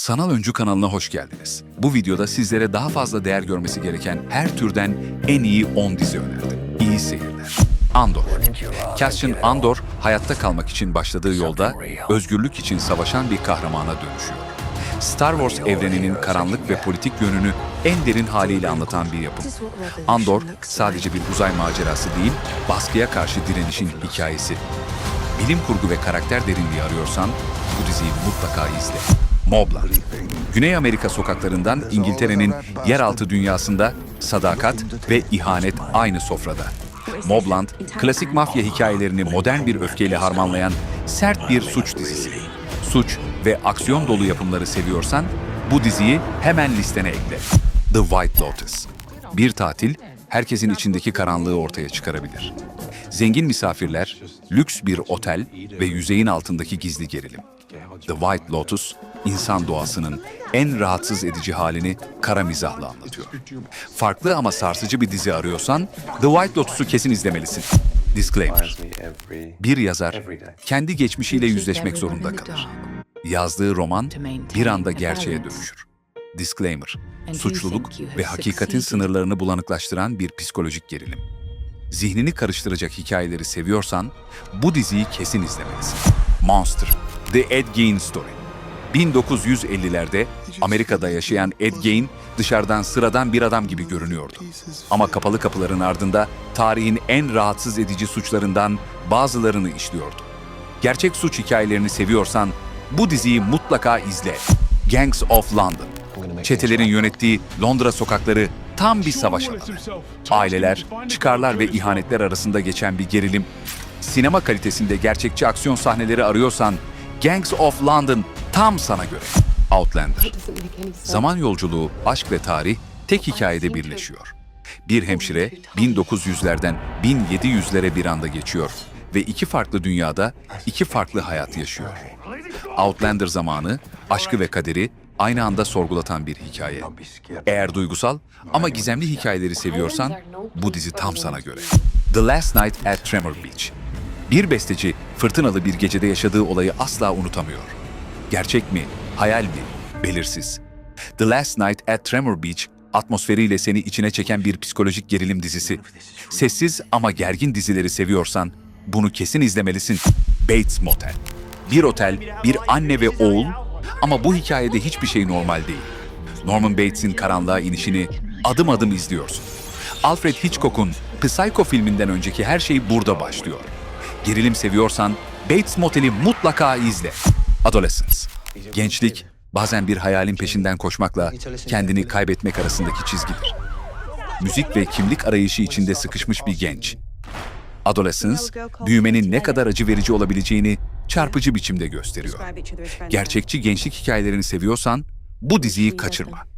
Sanal Öncü kanalına hoş geldiniz. Bu videoda sizlere daha fazla değer görmesi gereken her türden en iyi 10 dizi önerdim. İyi seyirler. Andor. Cassian Andor, hayatta kalmak için başladığı yolda özgürlük için savaşan bir kahramana dönüşüyor. Star Wars evreninin karanlık ve politik yönünü en derin haliyle anlatan bir yapım. Andor sadece bir uzay macerası değil, baskıya karşı direnişin hikayesi. Bilim kurgu ve karakter derinliği arıyorsan bu diziyi mutlaka izle. Mobland. Güney Amerika sokaklarından İngiltere'nin yeraltı dünyasında sadakat ve ihanet aynı sofrada. Mobland, klasik mafya hikayelerini modern bir öfkeyle harmanlayan sert bir suç dizisi. Suç ve aksiyon dolu yapımları seviyorsan bu diziyi hemen listene ekle. The White Lotus. Bir tatil herkesin içindeki karanlığı ortaya çıkarabilir. Zengin misafirler, lüks bir otel ve yüzeyin altındaki gizli gerilim. The White Lotus, insan doğasının en rahatsız edici halini kara mizahla anlatıyor. Farklı ama sarsıcı bir dizi arıyorsan The White Lotus'u kesin izlemelisin. Disclaimer. Bir yazar kendi geçmişiyle yüzleşmek zorunda kalır. Yazdığı roman bir anda gerçeğe dönüşür. Disclaimer. Suçluluk ve hakikatin sınırlarını bulanıklaştıran bir psikolojik gerilim. Zihnini karıştıracak hikayeleri seviyorsan bu diziyi kesin izlemelisin. Monster, The Ed Gein Story. 1950'lerde Amerika'da yaşayan Ed Gein dışarıdan sıradan bir adam gibi görünüyordu. Ama kapalı kapıların ardında tarihin en rahatsız edici suçlarından bazılarını işliyordu. Gerçek suç hikayelerini seviyorsan bu diziyi mutlaka izle. Gangs of London. Çetelerin yönettiği Londra sokakları tam bir savaş alanı. Aileler, çıkarlar ve ihanetler arasında geçen bir gerilim. Sinema kalitesinde gerçekçi aksiyon sahneleri arıyorsan Gangs of London tam sana göre. Outlander. Zaman yolculuğu, aşk ve tarih tek hikayede birleşiyor. Bir hemşire 1900'lerden 1700'lere bir anda geçiyor ve iki farklı dünyada iki farklı hayat yaşıyor. Outlander zamanı, aşkı ve kaderi aynı anda sorgulatan bir hikaye. Eğer duygusal ama gizemli hikayeleri seviyorsan bu dizi tam sana göre. The Last Night at Tremor Beach. Bir besteci fırtınalı bir gecede yaşadığı olayı asla unutamıyor. Gerçek mi, hayal mi, belirsiz. The Last Night at Tremor Beach atmosferiyle seni içine çeken bir psikolojik gerilim dizisi. Sessiz ama gergin dizileri seviyorsan bunu kesin izlemelisin. Bates Motel. Bir otel, bir anne ve oğul ama bu hikayede hiçbir şey normal değil. Norman Bates'in karanlığa inişini adım adım izliyorsun. Alfred Hitchcock'un Psycho filminden önceki her şey burada başlıyor. Gerilim seviyorsan Bates Motel'i mutlaka izle. Adolescence. Gençlik bazen bir hayalin peşinden koşmakla kendini kaybetmek arasındaki çizgidir. Müzik ve kimlik arayışı içinde sıkışmış bir genç. Adolescence, büyümenin ne kadar acı verici olabileceğini çarpıcı biçimde gösteriyor. Gerçekçi gençlik hikayelerini seviyorsan bu diziyi kaçırma.